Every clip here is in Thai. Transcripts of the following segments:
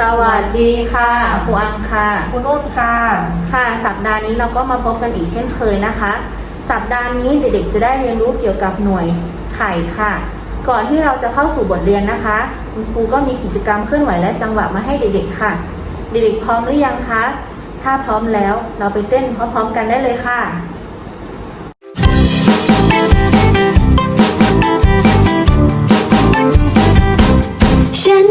สวัสดีค่ะครูอังค่ะคุณนุ่นค่ะ ค่ะ สัปดาห์นี้เราก็มาพบกันอีกเช่นเคยนะคะ สัปดาห์นี้เด็กๆจะได้เรียนรู้เกี่ยวกับหน่วยไข่ค่ะ ก่อนที่เราจะเข้าสู่บทเรียนนะคะ คุณครูก็มีกิจกรรมเคลื่อนไหวและจังหวะมาให้เด็กๆค่ะ เด็กๆพร้อมหรือยังคะ ถ้าพร้อมแล้วเราไปเต้นพร้อมๆกันได้เลยค่ะฉัน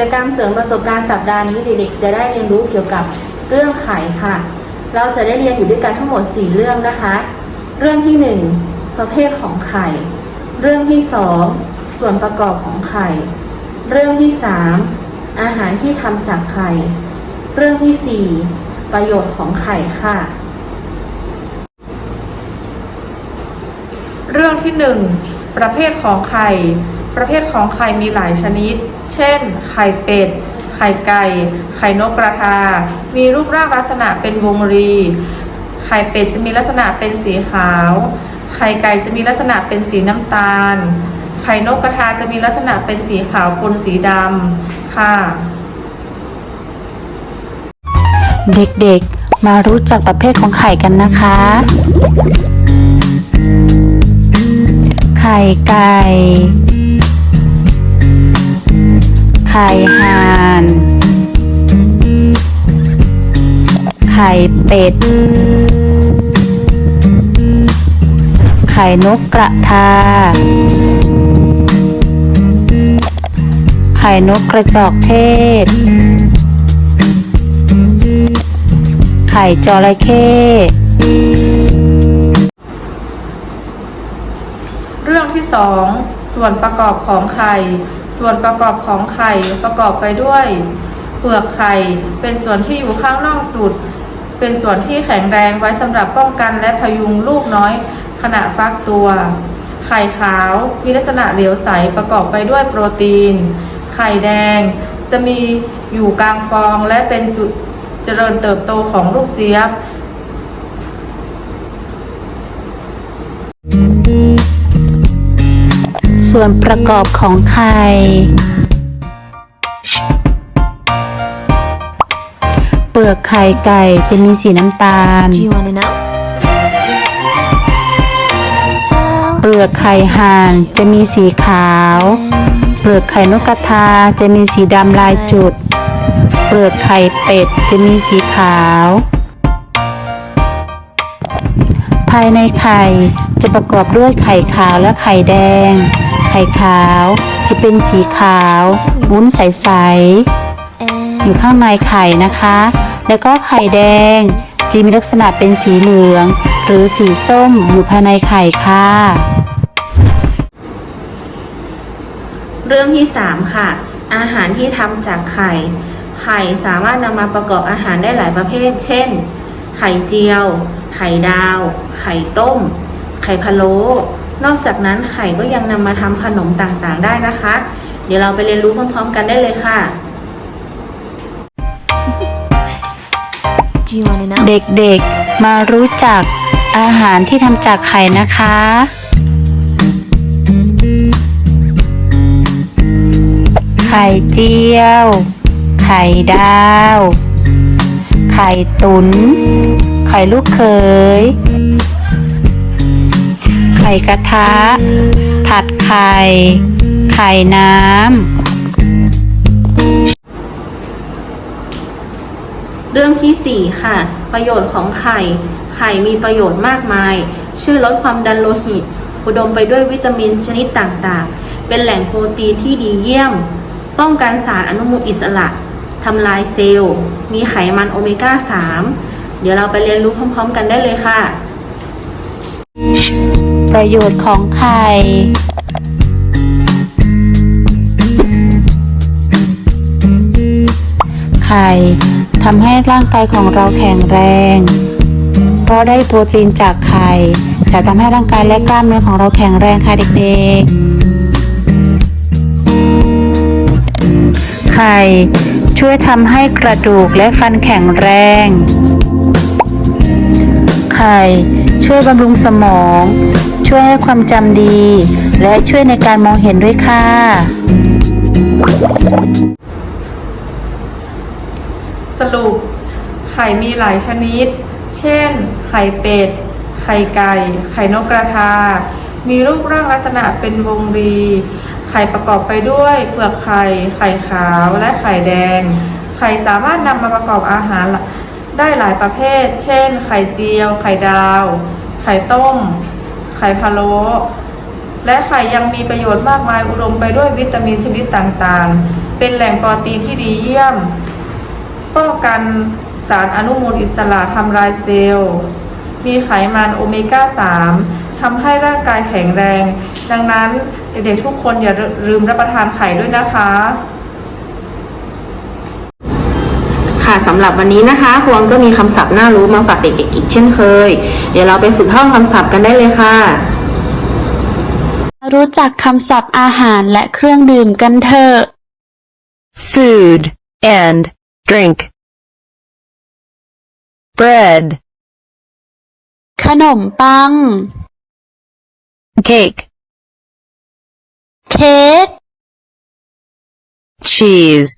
จกรรมเสริมประสบการณ์สัปดาห์นี้เด็กๆจะได้เรียนรู้เกี่ยวกับเรื่องไข่ค่ะ เราจะได้เรียนอยู่ด้วยกันทั้งหมด 4 เรื่องนะคะ เรื่องที่ 1 ประเภทของไข่ เรื่องที่ 2 ส่วนประกอบของไข่ เรื่องที่ 3 อาหารที่ทำจากไข่ เรื่องที่ 4 ประโยชน์ของไข่ค่ะ เรื่องที่หนึ่งประเภทของไข่ ประเภทของไข่มีหลายชนิด เช่น ไข่เป็ด ไข่ไก่ ไข่นกกระทา มีรูปร่างลักษณะเป็นวงรี ไข่เป็ดจะมีลักษณะเป็นสีขาว ไข่ไก่จะมีลักษณะเป็นสีน้ำตาล ไข่นกกระทาจะมีลักษณะเป็นสีขาวปนสีดำค่ะ เด็กๆ มารู้จักประเภทของไข่กันนะคะ ไข่ไก่ ไข่ห่าน ไข่เป็ด ไข่นกกระทา ไข่นกกระจอกเทศ ไข่จระเข้เรื่องที่สองส่วนประกอบของไข่ ส่วนประกอบของไข่ประกอบไปด้วย เปลือกไข่ เป็นส่วนที่อยู่ข้างนอกสุด เป็นส่วนที่แข็งแรงไว้สำหรับป้องกันและพยุงลูกน้อย ขณะฟักตัว ไข่ขาว มีลักษณะเหลวใสประกอบไปด้วยโปรตีน ไข่แดง จะมีอยู่กลางฟองและเป็นจุดเจริญเติบโตของลูกเจี๊ยบ ส่วนประกอบของไข่เปลือกไข่ไก่จะมีสีน้ำตาล Do you wanna know? เปลือกไข่ห่านจะมีสีขาว เปลือกไข่นกกระทาจะมีสีดำลายจุด เปลือกไข่เป็ดจะมีสีขาว ภายในไข่จะประกอบด้วยไข่ขาวและไข่แดง ไข่ขาว จะเป็นสีขาววุ้นใสๆอยู่ข้างในไข่นะคะ แล้วก็ไข่แดงจะมีลักษณะเป็นสีเหลือง หรือสีส้มอยู่ภายในไข่ค่ะ เรื่องที่ 3 ค่ะ อาหารที่ทำจากไข่ ไข่สามารถนำมาประกอบอาหารได้หลายประเภท เช่น ไข่เจียว ไข่ดาว ไข่ต้ม ไข่พะโล้ นอกจากนั้นไข่ก็ยังนำมาทำขนมต่างๆ ได้นะคะ เดี๋ยวเราไปเรียนรู้พร้อมๆ กันได้เลยค่ะ Do you wanna know? เด็กๆ มารู้จักอาหารที่ทำจากไข่นะคะ ไข่เจียว ไข่ดาว ไข่ตุน ไข่ลูกเขยไข่กระทะ ผัดไข่ ไข่น้ำ เรื่องที่ 4 ค่ะ ประโยชน์ของไข่ ไข่มีประโยชน์มากมาย ช่วยลดความดันโลหิต อุดมไปด้วยวิตามินชนิดต่างๆ เป็นแหล่งโปรตีนที่ดีเยี่ยม ป้องกันสารอนุมูลอิสระทำลายเซลล์ มีไขมันโอเมก้า 3 เดี๋ยวเราไปเรียนรู้พร้อม ๆ กันได้เลยค่ะ ประโยชน์ของไข่ไข่ทำให้ร่างกายของเราแข็งแรง เพราะได้โปรตีนจากไข่ จะทำให้ร่างกายและกล้ามเนื้อของเราแข็งแรงค่ะเด็กๆ ไข่ช่วยทำให้กระดูกและฟันแข็งแรง ไข่ช่วยบำรุงสมอง ช่วยให้ความจำดี และช่วยในการมองเห็นด้วยค่ะ สรุป ไข่มีหลายชนิด เช่น ไข่เป็ด ไข่ไก่ ไข่นกกระทา มีรูปร่างลักษณะเป็นวงรี ไข่ประกอบไปด้วยเปลือกไข่ ไข่ขาวและไข่แดง ไข่สามารถนำมาประกอบอาหารได้หลายประเภท เช่น ไข่เจียว ไข่ดาว ไข่ต้ม ไข่พะโล้และไข่ยังมีประโยชน์มากมายอุดมไปด้วยวิตามินชนิดต่างๆ เป็นแหล่งโปรตีนที่ดีเยี่ยม ป้องกันสารอนุมูลอิสระทำลายเซลล์ มีไขมันโอเมก้า 3ทำให้ร่างกายแข็งแรง ดังนั้นเด็กๆทุกคนอย่าลืมรับประทานไข่ด้วยนะคะ ค่ะสำหรับวันนี้นะคะครูอังก็มีคำศัพท์น่ารู้มาฝากเด็กๆอีกเช่นเคย เดี๋ยวเราไปฝึกท่องคำศัพท์กันได้เลยค่ะ รู้จักคำศัพท์อาหารและเครื่องดื่มกันเถอะ food and drink bread ขนมปัง cake เค้ก cheese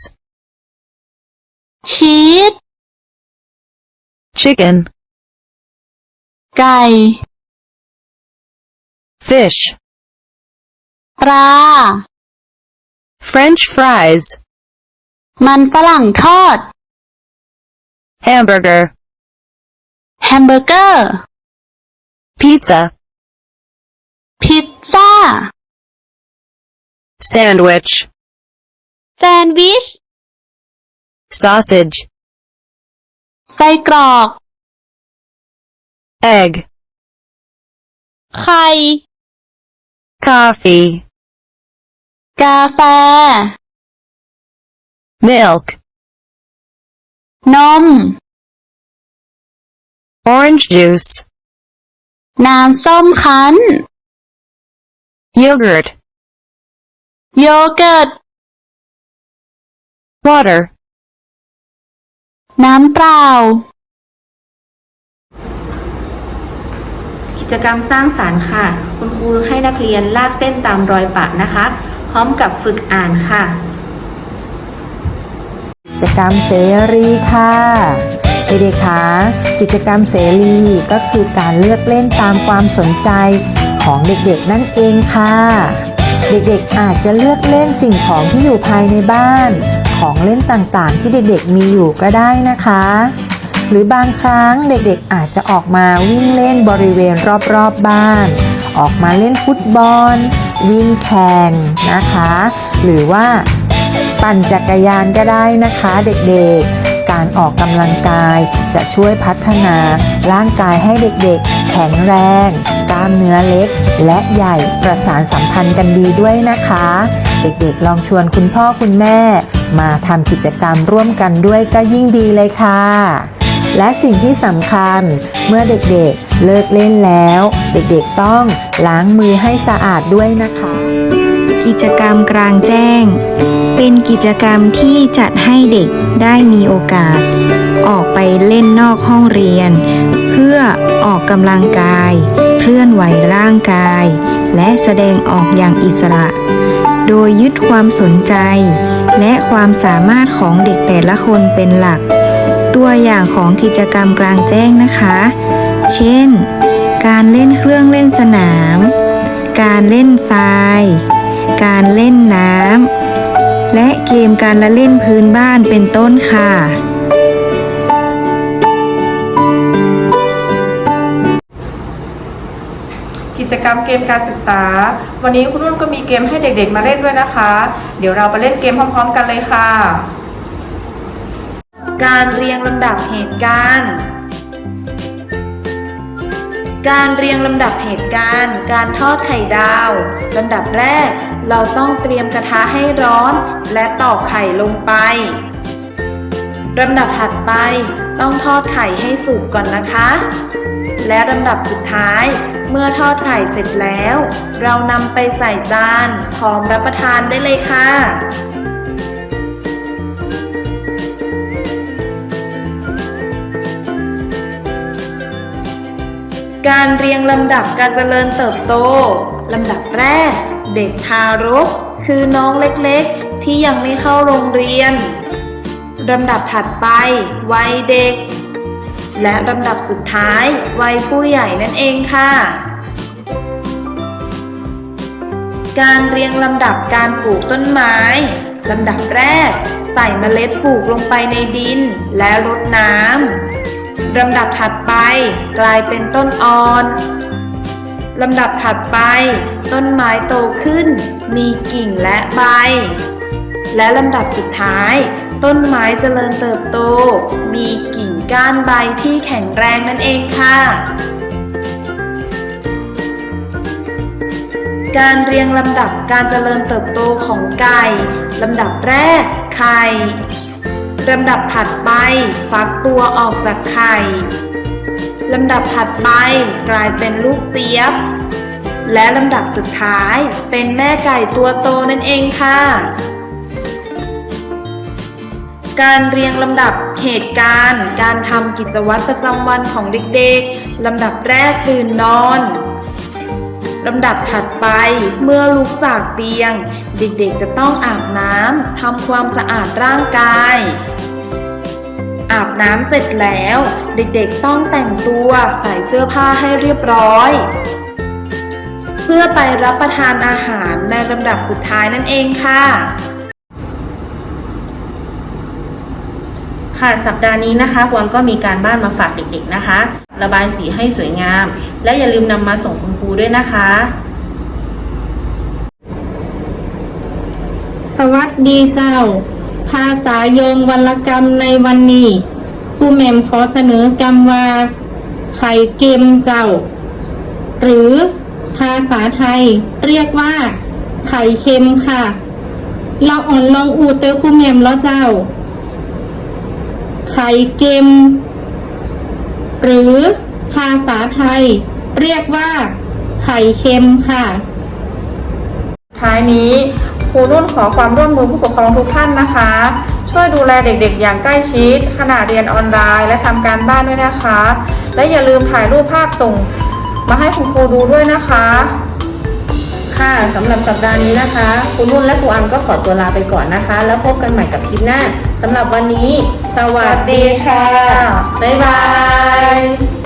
ชีส chicken ไก่ fish ปลา french fries มันฝรั่งทอด hamburger แฮมเบอร์เกอร์ pizza พิซซ่า sandwich แซนด์วิช sausage ไส้กรอก egg ไข่ coffee กาแฟ milk นม orange juice น้ำส้มคั้น yogurt โยเกิร์ต water น้ำเปล่า กิจกรรมสร้างสารรค์ค่ะ คุณครูให้นักเรียนลากเส้นตามรอยปะนะคะ พร้อมกับฝึกอ่านค่ะจกรรมเสรีค่ะเด็กๆคะกิจกรรมเสรีก็คือการเลือกเล่นตามความสนใจของเด็กๆนั่นเองค่ะ เด็กๆอาจจะเลือกเล่นสิ่งของที่อยู่ภายในบ้าน ของเล่นต่างๆ ที่เด็กๆมีอยู่ก็ได้นะคะ หรือบางครั้งเด็กๆอาจจะออกมาวิ่งเล่นบริเวณรอบๆบบ้าน ออกมาเล่นฟุตบอล วิ่งแข่งนะคะ หรือว่าปั่นจักรยานก็ได้นะคะเด็กๆ การออกกำลังกาย จะช่วยพัฒนาร่างกายให้เด็กๆ แข็งแรง กล้ามเนื้อเล็ก และใหญ่ประสานสัมพันธ์กันดีด้วยนะคะ เด็กๆ ลองชวนคุณพ่อคุณแม่ มาทำกิจกรรมร่วมกันด้วยก็ยิ่งดีเลยค่ะและสิ่งที่สำคัญเมื่อเด็กๆเลิกเล่นแล้ว เด็กๆต้องล้างมือให้สะอาดด้วยนะคะ กิจกรรมกลางแจ้ง เป็นกิจกรรมที่จัดให้เด็กได้มีโอกาส ออกไปเล่นนอกห้องเรียน เพื่อออกกำลังกาย เคลื่อนไหวร่างกาย และแสดงออกอย่างอิสระ โดยยึดความสนใจ และความสามารถของเด็กแต่ละคนเป็นหลัก ตัวอย่างของกิจกรรมกลางแจ้งนะคะ เช่น การเล่นเครื่องเล่นสนาม การเล่นทราย การเล่นน้ำและเกมการละเล่นพื้นบ้านเป็นต้นค่ะ กิจกรรมเกมการศึกษา วันนี้คุณนุ่นก็มีเกมให้เด็กๆ มาเล่นด้วยนะคะ เดี๋ยวเราไปเล่นเกมพร้อมๆ กันเลยค่ะ การเรียงลำดับเหตุการณ์การเรียงลำดับเหตุการณ์ การทอดไข่ดาว ลำดับแรก เราต้องเตรียมกระทะให้ร้อน และตอกไข่ลงไปลำดับถัดไปต้องทอดไข่ให้สุกก่อนนะคะ และลำดับสุดท้าย เมื่อทอดไข่เสร็จแล้ว เรานำไปใส่จานพร้อมรับประทานได้เลยค่ะการเรียงลำดับการเจริญเติบโต ลำดับแรก เด็กทารก คือน้องเล็กๆ ที่ยังไม่เข้าโรงเรียนลำดับถัดไป วัยเด็ก และลำดับสุดท้าย วัยผู้ใหญ่นั่นเองค่ะ การเรียงลำดับการปลูกต้นไม้ลำดับแรก ใส่เมล็ดปลูกลงไปในดินและรดน้ำลำดับถัดไปกลายเป็นต้นอ่อน ลำดับถัดไป ต้นไม้โตขึ้น มีกิ่งและใบ และลำดับสุดท้าย ต้นไม้เจริญเติบโต มีกิ่งก้านใบที่แข็งแรงนั่นเองค่ะ การเรียงลำดับการเจริญเติบโตของไก่ลำดับแรก ไข่ลำดับถัดไป ฟักตัวออกจากไข่ ลำดับถัดไปกลายเป็นลูกเจี๊ยบ และลำดับสุดท้ายเป็นแม่ไก่ตัวโตนั่นเองค่ะ การเรียงลำดับเหตุการณ์ การทำกิจวัตรประจำวันของเด็กๆลำดับแรกตื่นนอนลำดับถัดไปเมื่อลุกจากเตียง เด็กๆจะต้องอาบน้ำทำความสะอาดร่างกาย อาบน้ำเสร็จแล้ว เด็กๆต้องแต่งตัวใส่เสื้อผ้าให้เรียบร้อย เพื่อไปรับประทานอาหารในลำดับสุดท้ายนั่นเองค่ะ ค่ะสัปดาห์นี้นะคะกวางก็มีการบ้านมาฝากเด็กๆนะคะ ระบายสีให้สวยงาม และอย่าลืมนำมาส่งคุณครูด้วยนะคะ สวัสดีเจ้า ภาษาโยงวรรณกรรมในวันนี้ครูแหม่มขอเสนอกรรมว่า ไข่เกมเจ้า หรือภาษาไทยเรียกว่า ไข่เค็มค่ะ เราอ่อนลองอูเตอครูแหม่มแล้วเจ้า ไข่เกมหรือภาษาไทย เรียกว่า ไข่เค็มค่ะ ท้ายนี้ ครูนุ่นขอความร่วมมือผู้ปกครองทุกท่านนะคะ ช่วยดูแลเด็กๆ อย่างใกล้ชิดขณะเรียนออนไลน์ และทำการบ้านด้วยนะคะ และอย่าลืมถ่ายรูปภาพส่ง มาให้คุณครูดูด้วยนะคะ ค่ะสำหรับสัปดาห์นี้นะคะครูนุ่นและครูอันก็ขอตัวลาไปก่อนนะคะ แล้วพบกันใหม่กับคลิปหน้าสำหรับวันนี้ สวัสวัสสดีดีค่ะค่ะบ๊ายบาย